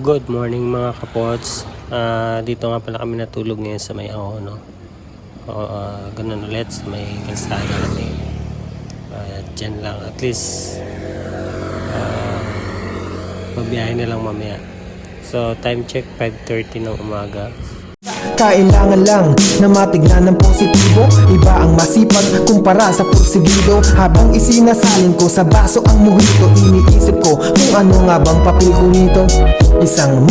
Good morning mga kapots. Ah, dito nga pala kami natulog ngayon sa may ako, no? O, ah, ganun ulit sa may kalsada namin. Uh, dyan lang. At least, uh, mabiyahe na lang mamaya. So, time check, 5.30 ng umaga. Kailangan lang na matignan ng positibo Iba ang masipag kumpara sa porsigido Habang isinasalin ko sa baso ang mojito Iniisip ko kung ano nga bang papel ko nito Isang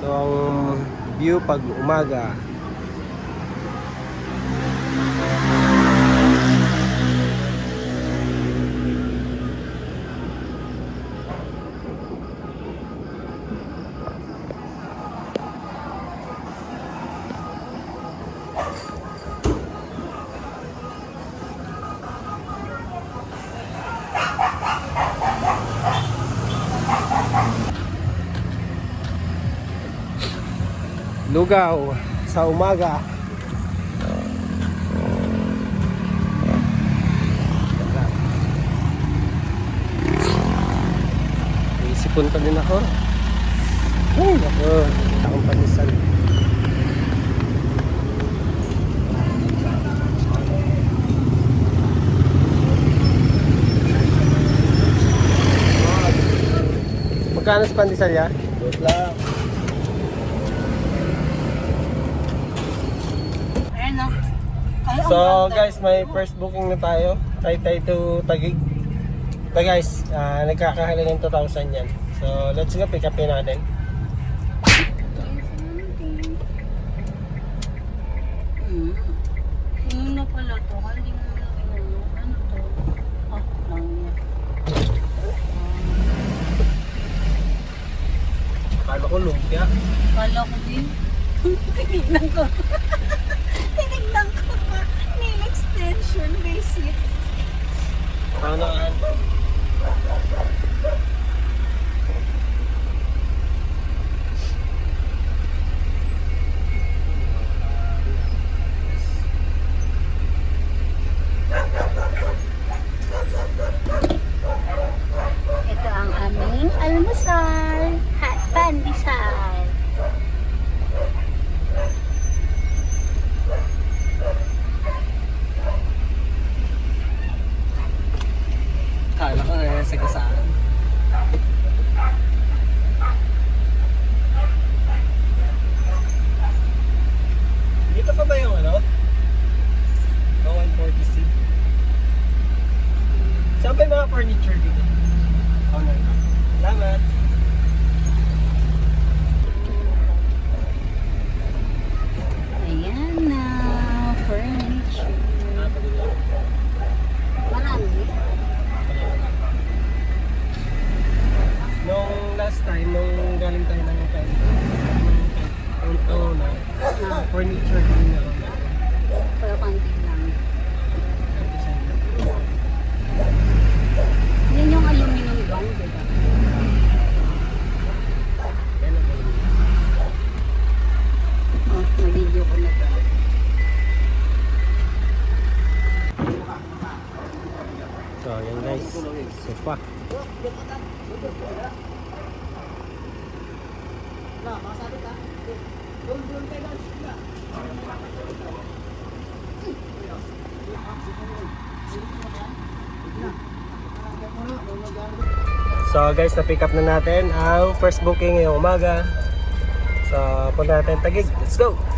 Ito ang view pag umaga. Lugaw sa umaga. Isipon pa din ako. Ay, ako. Akong panisan. Magkano sa pandesal ya? Dos lang. Ayan o. Ay, ang So guys, may first booking na tayo. Taytay to Tagig. So guys, ah, nagkakahalaga ng 2,000 yan. So let's go, pick upin natin. Hmm. Tingin na pala to. Hindi mo na. Ano to? Lang. Akala ko lumpia. Kala ko din. Tinignan ko. Tinignan ko pa. Nail extension. Basic. Paano ka? Ito ang aming almusal. Hot pandesal. Akala ko na sa gasaan. Dito pa ba yung ano? Oh, 140C. Saan ba yung mga furniture dito? Oh, no. Salamat. Ayan na. Furniture. Marami. Nung last time, nung galing tayo ng kay Ang taon na, Ah, furniture din na pero konti lang. Yan yung aluminum band, di ba? Oh, na-video ko na to. So, yan guys. Sofa. So guys, na-pick up na natin ang first booking ngayong umaga. So, punta natin Tagig. Let's go!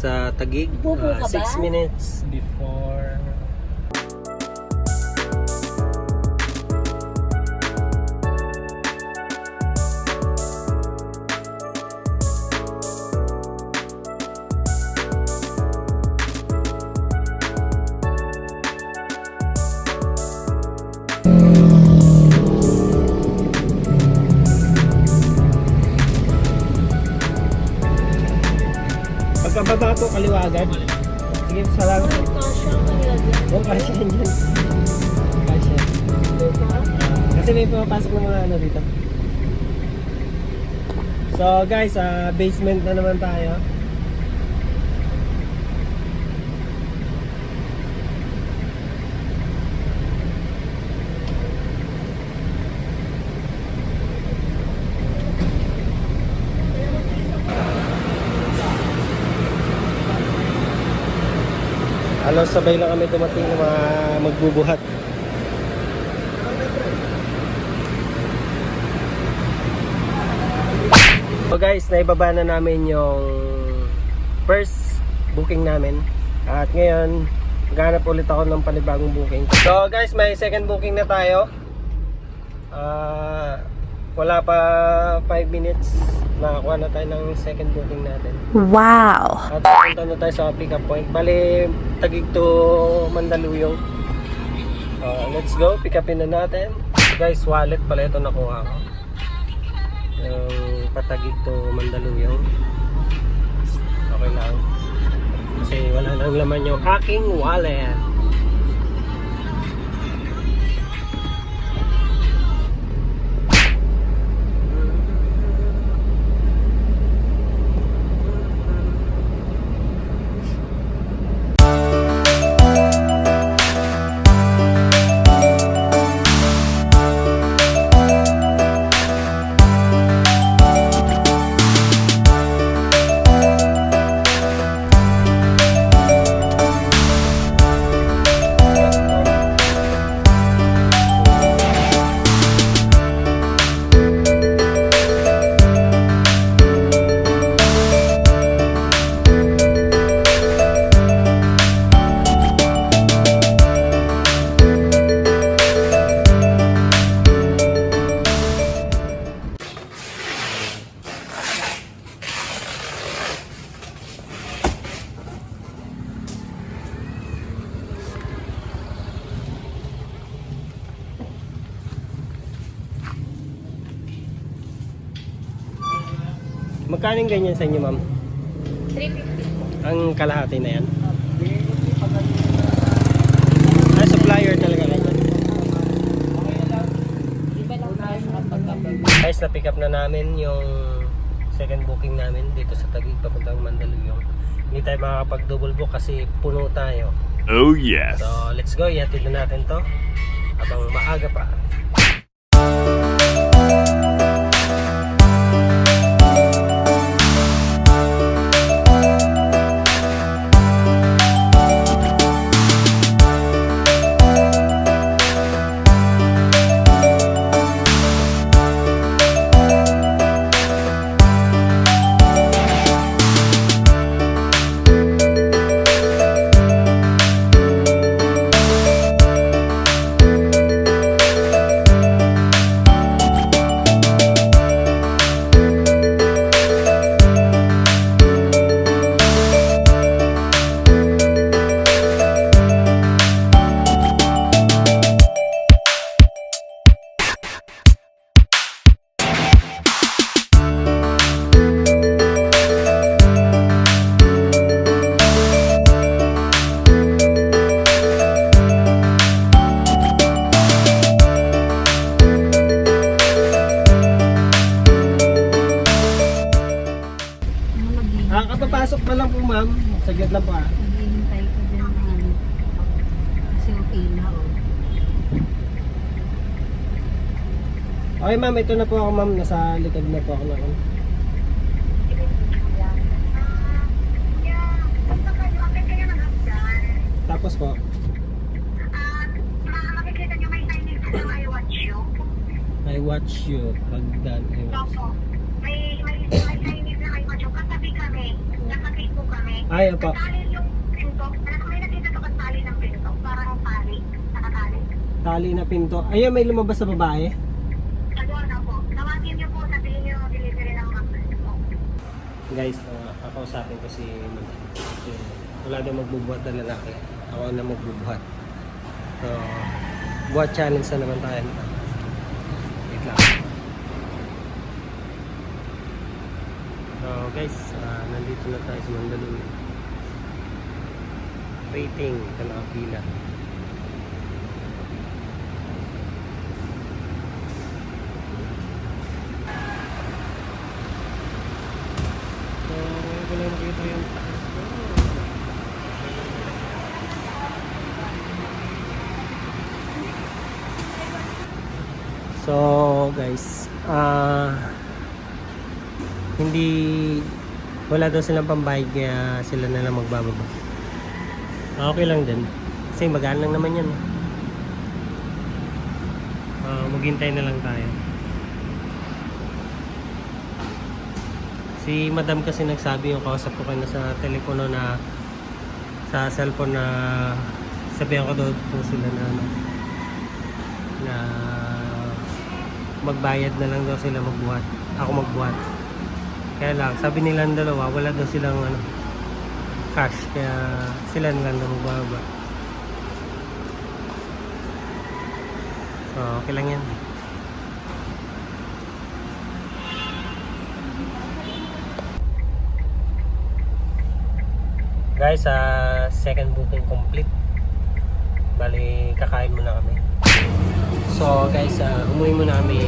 Sa Tagig. Bubo kaliwa agad. Sige, salamat. Oo, kasya yan dyan. Kasya. Kasi may pumapasok ng mga ano dito. So guys, sa basement na naman tayo. Halos sabay lang kami dumating ng mga magbubuhat. So guys, naibaba na namin yung first booking namin. At ngayon, maghanap ulit ako ng panibagong booking. So guys, may second booking na tayo. Ah, wala pa 5 minutes. Nakakuha na tayo ng second booking natin. Wow. At punta na tayo sa pick up point. Bali, tagig to Mandaluyong. Uh, let's go, pick upin na natin. Guys, wallet pala ito nakuha ko. Yung patagig to Mandaluyong. Okay lang. Kasi wala nang laman yung aking wallet. Ganyan sa inyo, ma'am? 350. Ang kalahati na yan? Ah, supplier talaga pagkabag. Guys, na-pick up na namin yung second booking namin dito sa Taguig papuntang Mandaluyong. Hindi tayo makakapag-double book kasi puno tayo. Oh, yes. So, let's go. Ihatid na natin to. Habang maaga pa. Okay, ma'am. Ito na po ako, ma'am. Nasa likod na po ako ngayon. Tapos po. I watch you. I watch you. Pag done, I watch. Opo. May, may, may signage na I watch you. Katabi kami. Facebook kami. Ay, opo. Tali yung pinto. Anak, may nakita ko ang tali ng pinto. Parang tali. Nakatali. Tali na pinto. Ayun, may lumabas sa babae. Ayun na po. Tawagin niyo po. Sabihin niyo yung delivery ng mga po. Guys, uh, kakausapin ko si Madam. Kasi wala daw magbubuhat na lalaki. Ako na magbubuhat. So, buhat challenge na naman tayo. Wait lang. So guys, ah, nandito na tayo sa Mandaluyong. Waiting, ito nakapila. So, makita yung. So, guys, ah hindi wala daw silang pambayad kaya sila na lang magbababa. Ah, Okay lang din. Kasi magaan lang naman yan. Ah, maghintay na lang tayo. Si madam kasi nagsabi yung kausap ko kanina sa telepono na sa cellphone na sabihan ko daw po sila na ano, na magbayad na lang daw sila magbuhat. Ako magbuhat. Kaya lang, sabi nila ng dalawa, wala daw silang ano, cash. Kaya sila na lang magbaba. So, okay lang yan. Guys, ah second booking complete. Bali, kakain muna kami. So, guys, ah umuwi muna kami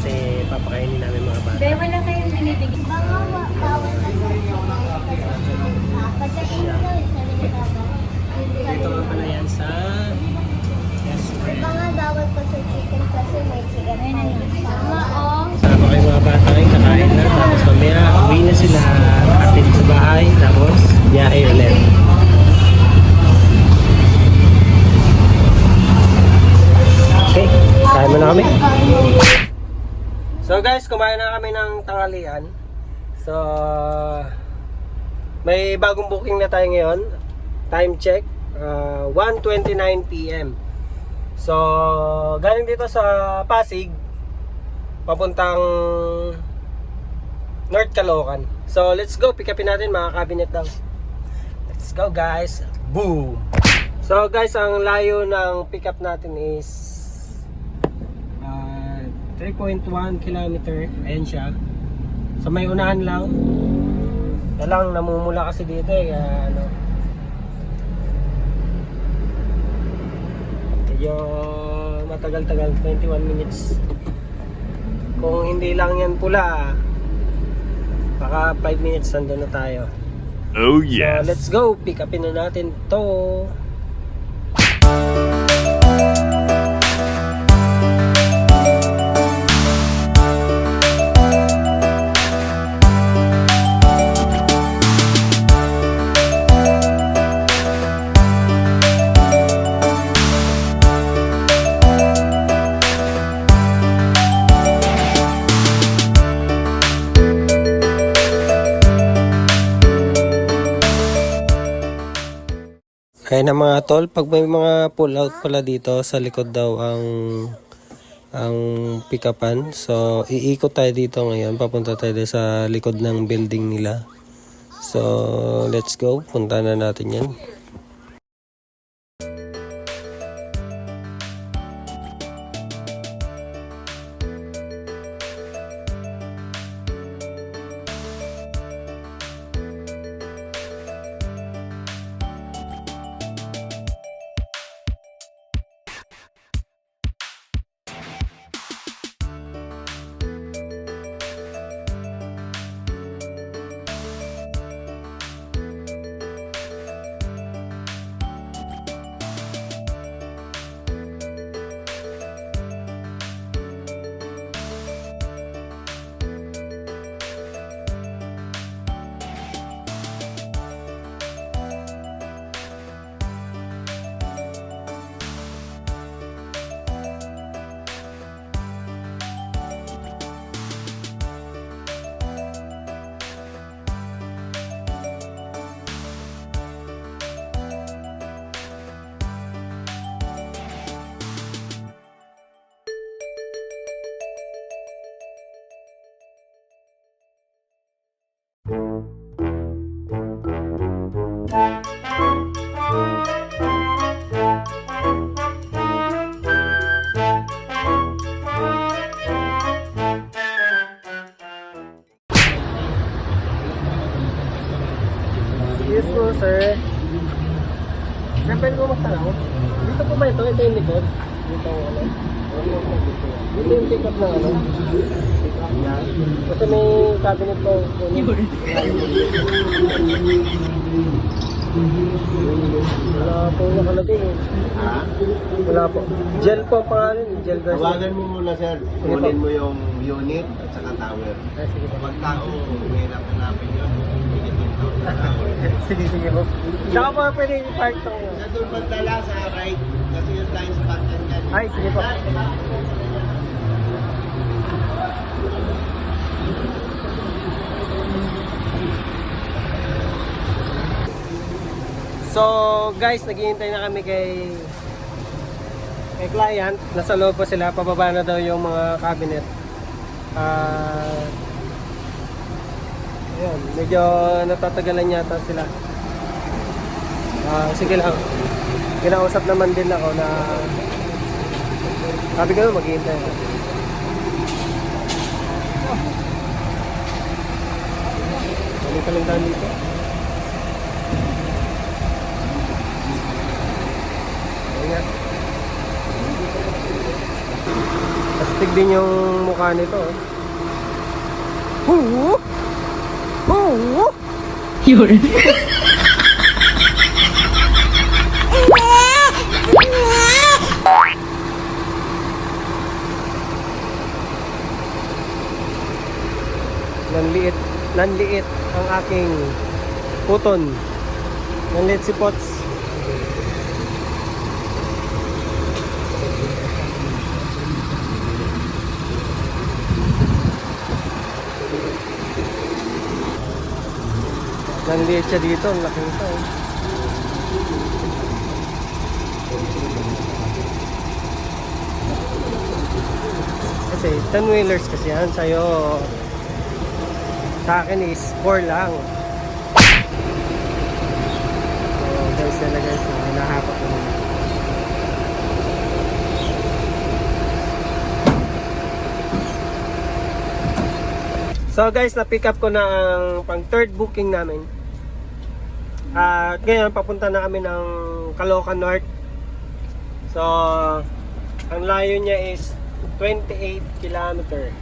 kasi papakainin namin mga bata. Be, wala kayong binibigyan. Wa- bawal na sa pagdating ko, Dito nga pala yan sa restaurant. baka bawal pa sa chicken kasi may chicken fries. Tama, oh. Sama kayo mga bata ngayon, kakain na. Tapos mamaya, uwi na sila sa bahay. Tapos, biyahe ulit. Okay, kain muna kami. So guys, kumain na kami ng tanghalian. So, may bagong booking na tayo ngayon. Time check, uh, 1.29 p.m. So, galing dito sa Pasig, papuntang North Caloocan. So, let's go. Pick upin natin mga cabinet daw. Let's go guys. Boom! So guys, ang layo ng pick up natin is uh, 3.1 kilometer. Ayan siya. So may unahan lang. Kaya lang, namumula kasi dito eh. Kaya, ano, medyo matagal-tagal 21 minutes kung hindi lang yan pula baka 5 minutes nandun na tayo. Oh so yes. let's go. Pick upin na natin to Kaya na mga tol, pag may mga pull out pala dito sa likod daw ang ang pick-upan. So, iikot tayo dito ngayon. Papunta tayo sa likod ng building nila. So, let's go. Punta na natin yan. Pick up ng ano? Kasi may cabinet po. Wala po nakalagay eh. Wala po. Gel po ang pangalan. eh. Gel version. Tawagan mo muna sir, kunin mo yung unit at saka tower. Ah, sige po. Pag tao, mahirap hanapin yun. Yung sige, sige po. Saka po pwede i-park ito. Sa doon bantala sa right, kasi yung blind spot yan yan. Ay, sige po. So, guys, naghihintay na kami kay kay client. Nasa loob pa sila. Pababa na daw yung mga cabinet. Ah... ayun, medyo natatagalan yata sila. Ah, sige lang. Kinausap naman din ako na sabi ko maghihintay ako. Ano ka lang dito? Ayan. Astig din yung mukha nito. oh. Huu! Huu! Nanliit, nanliit ang aking puton. Nanliit si Pots. Nanliit siya dito, ang laki nito. eh. Kasi 10 wheelers kasi yan sa'yo sa akin is 4 lang. So guys na guys, na hinahapak ko na. So guys, na-pick up ko na ang pang third booking namin. At ngayon, papunta na kami ng Caloocan North. So, ang layo niya is 28 kilometer.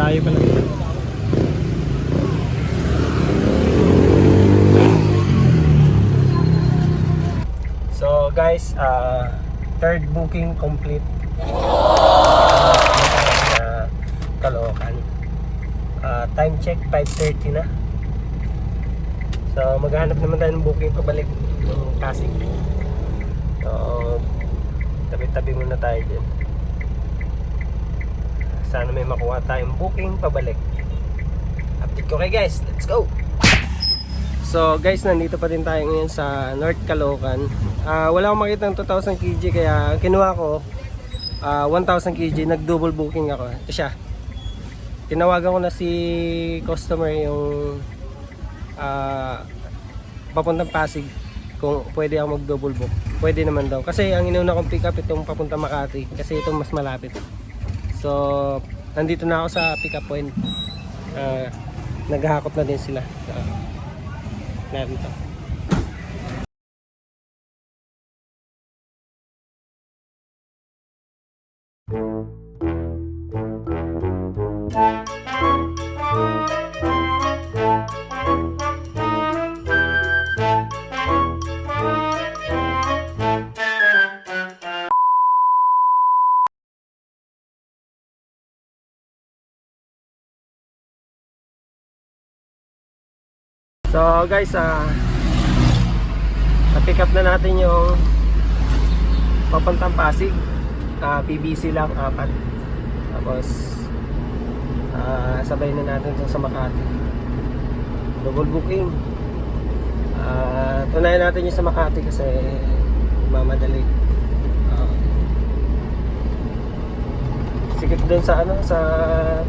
Layo pa lang dito. So guys, uh, third booking complete. Uh, Caloocan. Uh, time check 5.30 na. So maghanap naman tayo ng booking pabalik ng Pasig. So tabi-tabi muna tayo dyan. Sana may makuha tayong booking pabalik. Update ko kay guys. Let's go! So guys, nandito pa din tayo ngayon sa North Caloocan. Ah, wala akong makita ng 2,000 kg kaya kinuha ko ah, 1,000 kg, nag-double booking ako. Ito siya. Tinawagan ko na si customer yung ah, papuntang Pasig kung pwede ako mag-double book. Pwede naman daw. Kasi ang inuna kong pick up itong papunta Makati kasi itong mas malapit. So, nandito na ako sa pick up point. Ah, naghahakot na din sila. Ah, narito. So guys, ah na-pick up na natin yung papuntang Pasig. Ah, PBC lang, apat. Tapos ah, sabay na natin sa Makati. Double booking. Ah, tunayan natin yung sa Makati kasi mamadali. Ah, sikip dun sa ano, sa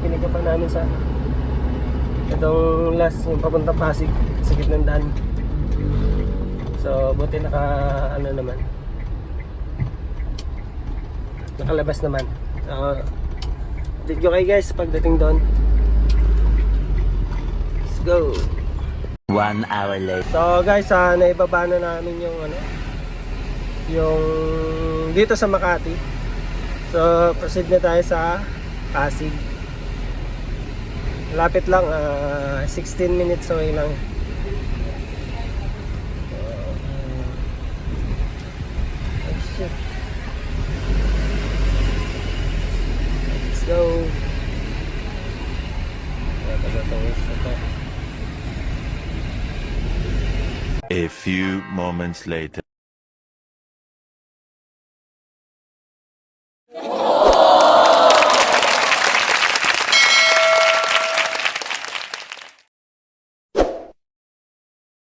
pinagapan namin sa itong last yung papuntang Pasig sa gitnang daan so buti naka ano naman nakalabas naman so update ko kayo guys pagdating doon let's go One hour later. So guys, ah, naibaba na namin yung ano, yung dito sa Makati. So proceed na tayo sa Pasig. Lapit lang, ah, 16 minutes away lang. Oh, shit. Let's to? A few moments later.